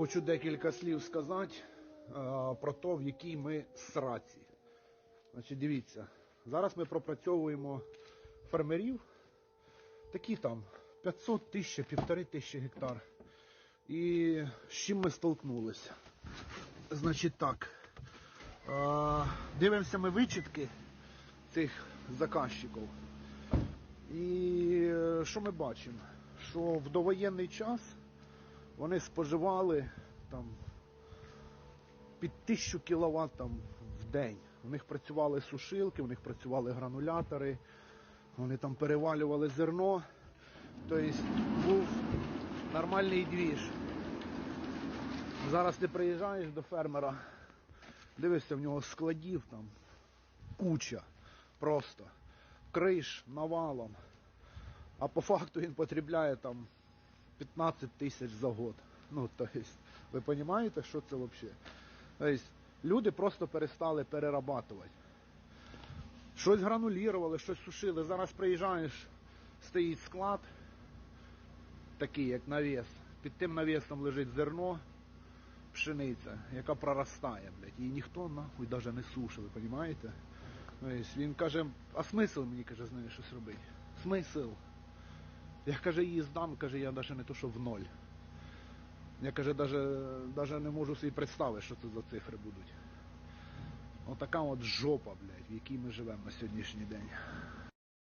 хочу декілька слів сказати е, про те, в якій ми сраці. Значить, дивіться, зараз ми пропрацьовуємо фермерів, такі там 500 тисяч, півтори тисячі гектар. І з чим ми столкнулися? Значить так. Е, дивимося ми вичітки цих заказчиків. І е, що ми бачимо? Що в довоєнний час вони споживали там під 1000 кВт там, в день. У них працювали сушилки, у них працювали гранулятори, вони там перевалювали зерно. Тобто був нормальний двіж. Зараз ти приїжджаєш до фермера, дивишся, в нього складів там куча просто. Криш навалом. А по факту він потребляє там 15 тисяч за год. Ну, то есть, ви розумієте, що це взагалі? Тобто, люди просто перестали перерабатувати. Щось гранулірували, щось сушили. Зараз приїжджаєш, стоїть склад, такий, як навіс. Під тим навісом лежить зерно, пшениця, яка проростає, блядь. І ніхто нахуй навіть не сушив, ви розумієте? Тобто він каже, а смисл мені каже, з нею щось робити? Смисл? Я каже, її здам, каже, я навіть не то, що в ноль. Я каже, навіть, не можу собі представити, що це за цифри будуть. Отака от жопа, блядь, в якій ми живемо на сьогоднішній день.